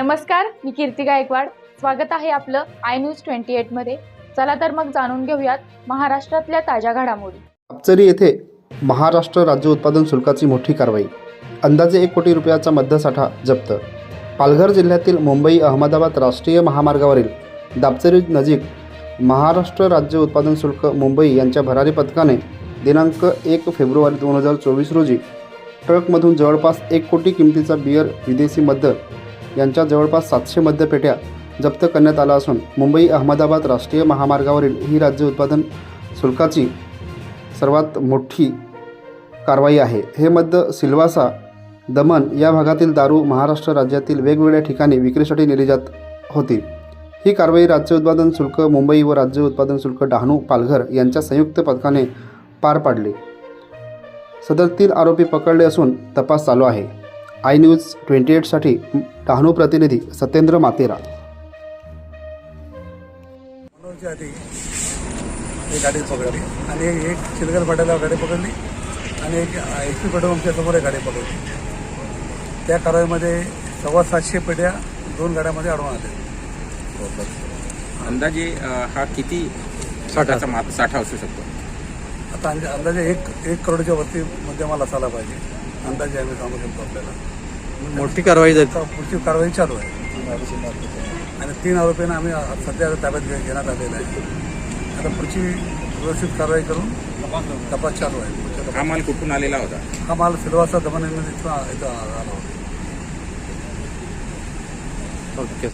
नमस्कार मी कीर्ती गायकवाड. स्वागत आहे आपलं आय न्यूज ट्वेंटी एटमध्ये चला तर मग जाणून घेऊयात महाराष्ट्रातल्या ताज्या घडामोडी. अपचरी येथे महाराष्ट्र राज्य उत्पादन शुल्काची मोठी कारवाई. अंदाजे एक कोटी रुपयाचा मध्यसाठा जप्त. पालघर जिल्ह्यातील मुंबई अहमदाबाद राष्ट्रीय महामार्गावरील दापचरी नजीक महाराष्ट्र राज्य उत्पादन शुल्क मुंबई यांच्या भरारी पथकाने दिनांक एक फेब्रुवारी दोन हजार चोवीस रोजी ट्रकमधून जवळपास एक कोटी किमतीचा बियर विदेशी मद्य यांच्या जवळपास सातशे मद्यपेट्या जप्त करण्यात आला असून मुंबई अहमदाबाद राष्ट्रीय महामार्गावरील ही राज्य उत्पादन शुल्काची सर्वात मोठी कारवाई आहे. हे मद्य सिल्वासा दमन या भागातील दारू महाराष्ट्र राज्यातील वेगवेगळ्या ठिकाणी विक्रीसाठी नेली जात होती. ही कारवाई राज्य उत्पादन शुल्क मुंबई व राज्य उत्पादन शुल्क डहाणू पालघर यांच्या संयुक्त पथकाने पार पाडली. सदर तीन आरोपी पकडले असून तपास चालू आहे. आय न्यूज ट्वेंटी एटसाठी डहाणू प्रतिनिधी सत्येंद्र मातेरा. आधी एक गाडी पकडली आणि एक चिलगल फाट्याला गाडी पकडली आणि एक एच पी पेट्रोलच्या समोर एक गाडी पकडली. त्या कारवाईमध्ये सव्वा सातशे पेट्या दोन गाड्यामध्ये अडवून आल्या अंदाजे हा किती साठाचा माप साठा असू शकतो? आता अंद- अंदाजे एक एक करोडच्या वरती मुद्देमाल असायला पाहिजे. अंदाजे आम्ही सांगू शकतो आपल्याला. मोठी कारवाई आता पुढची कारवाई चालू आहे. आणि तीन आरोपींना आम्ही सध्या ताब्यात घेण्यात आलेलं आहे. आता पुढची व्यवस्थित कारवाई करून तपास चालू आहे. हा माल कुठून आलेला होता? हा माल सिल्वासा दमन इथं इथं आला होता. ओके.